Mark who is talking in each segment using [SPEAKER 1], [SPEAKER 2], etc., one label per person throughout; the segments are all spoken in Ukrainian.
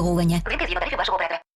[SPEAKER 1] обслуговування.
[SPEAKER 2] Вибір згідно тарифів вашого оператора.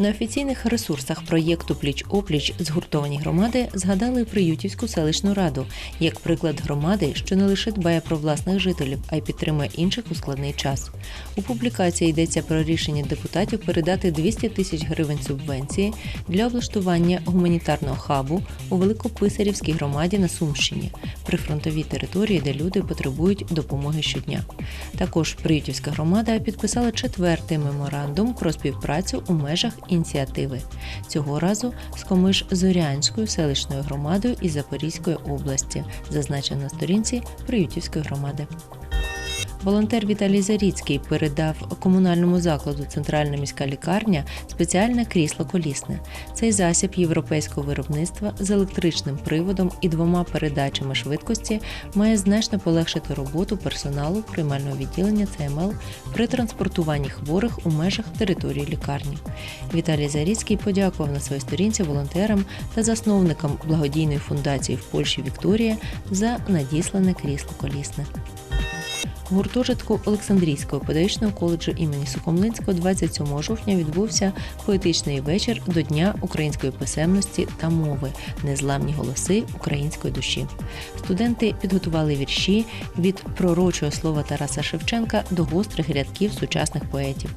[SPEAKER 3] На офіційних ресурсах проєкту Пліч опліч згуртовані громади згадали Приютівську селищну раду як приклад громади, що не лише дбає про власних жителів, а й підтримує інших у складний час. У публікації йдеться про рішення депутатів передати 200 тисяч гривень субвенції для облаштування гуманітарного хабу у Великописарівській громаді на Сумщині, прифронтовій території, де люди потребують допомоги щодня. Також Приютівська громада підписала четвертий меморандум про співпрацю у межах ініціативи. Цього разу з Комиш Зорянською селищною громадою із Запорізької області, зазначено на сторінці Приютівської громади. Волонтер Віталій Заріцький передав комунальному закладу Центральна міська лікарня спеціальне крісло колісне. Цей засіб європейського виробництва з електричним приводом і двома передачами швидкості має значно полегшити роботу персоналу приймального відділення ЦМЛ при транспортуванні хворих у межах території лікарні. Віталій Заріцький подякував на своїй сторінці волонтерам та засновникам благодійної фундації в Польщі Вікторія за надіслане крісло колісне. Гуртожитку Олександрійського педагогічного коледжу імені Сухомлинського 27 жовтня відбувся поетичний вечір до Дня української писемності та мови Незламні голоси української душі. Студенти підготували вірші від пророчого слова Тараса Шевченка до гострих рядків сучасних поетів.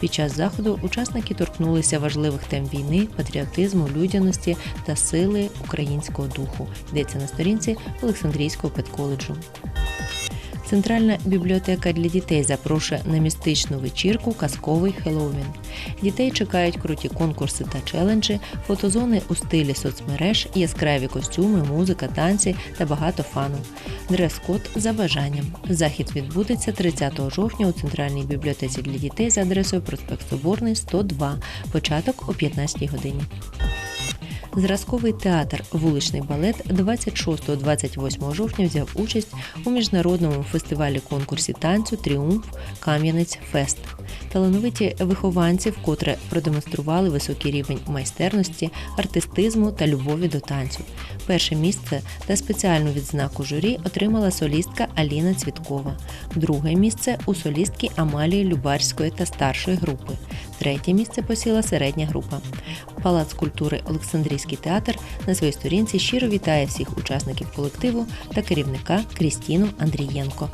[SPEAKER 3] Під час заходу учасники торкнулися важливих тем війни, патріотизму, людяності та сили українського духу. Йдеться на сторінці Олександрійського педколеджу. Центральна бібліотека для дітей запрошує на містичну вечірку Казковий Хеллоуін. Дітей чекають круті конкурси та челенджі, фотозони у стилі соцмереж, яскраві костюми, музика, танці та багато фану. Дрес-код за бажанням. Захід відбудеться 30 жовтня у Центральній бібліотеці для дітей за адресою проспект Соборний 102, початок о 15 годині. Зразковий театр Вуличний балет 26-28 жовтня взяв участь у міжнародному фестивалі конкурсі танцю Тріумф Кам'янець Фест. Талановиті вихованці вкотре продемонстрували високий рівень майстерності, артистизму та любові до танцю. Перше місце та спеціальну відзнаку журі отримала солістка Аліна Цвіткова. Друге місце у солістки Амалії Любарської та старшої групи. Третє місце посіла середня група. Палац культури Олександрійський театр на своїй сторінці щиро вітає всіх учасників колективу та керівника Крістіну Андрієнко.